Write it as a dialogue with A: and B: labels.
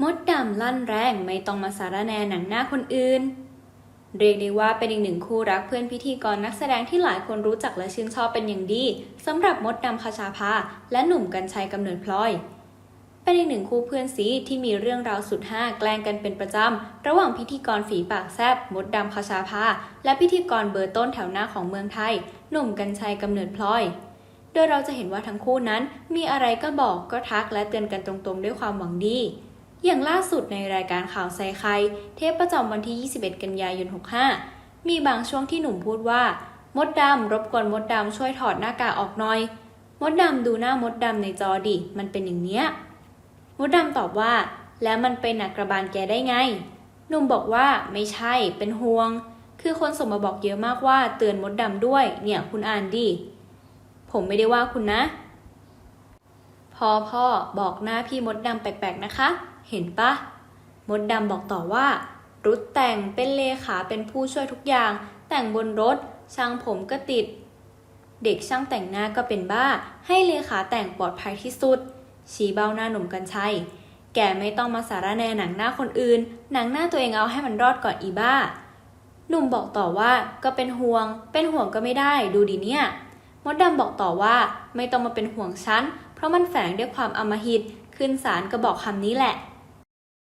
A: มดดำลั่นแรงไม่ต้องมาสารแนหนังหน้าคนอื่น เรียกได้ว่าเป็นอีกหนึ่งคู่รักเพื่อนพิธีกรนักแสดงที่หลายคนรู้จักและชื่นชอบเป็นอย่างดีสำหรับมดดำคชาภาและหนุ่มกัญชัยกำเนิดพลอย เป็นอีกหนึ่งคู่เพื่อนซีที่มีเรื่องราวสุดห้าแกล้งกันเป็นประจำ ระหว่างพิธีกรฝีปากแซบมดดำคชาภาและพิธีกรเบอร์ต้นแถวหน้าของเมืองไทย หนุ่มกัญชัยกำเนิดพลอยโดยเราจะเห็นว่าทั้งคู่นั้นมีอะไรก็บอกก็ทักและเตือนกันตรงๆ ด้วยความหวังดี อย่างล่าสุดในรายการข่าวใส่ไข่เทปประจำวันที่ 21 กันยายน 65 มีบางช่วงที่หนุ่มพูดว่า มดดำรบกวนมดดำช่วยถอดหน้ากากออกหน่อย มดดำดูหน้ามดดำในจอดิ มันเป็นอย่างเนี้ย มดดำตอบว่า แล้วมันไปหนักกระบาลแกได้ไง หนุ่มบอกว่าไม่ใช่ เป็นห่วง คือคนส่งมาบอกเยอะมากว่าเตือนมดดำด้วย เนี่ยคุณอ่านดิ ผมไม่ได้ว่าคุณนะ อพ่อบอกหน้าพี่มดดำแปลกๆนะคะ เห็นปะมดดำบอกต่อว่า รุดแต่งเป็นเลขาเป็นผู้ช่วยทุกอย่าง แต่งบนรถช่างผมก็ติด เด็กช่างแต่งหน้าก็เป็นบ้า ให้เลขาแต่งปลอดภัยที่สุด ชี้เบ้าหน้าหนุ่มกัญชัยแกไม่ต้องมาสารแนหนังหน้าคนอื่น หนังหน้าตัวเองเอาให้มันรอดก่อนอีบ้า หนุ่มบอกต่อว่าก็เป็นห่วง เป็นห่วงก็ไม่ได้ ดูดิเนี่ย มดดำบอกต่อว่าไม่ต้องมาเป็นห่วงฉัน เพราะมันแฝงด้วยความอมหิต ขึ้นศาลก็บอกคำนี้แหละ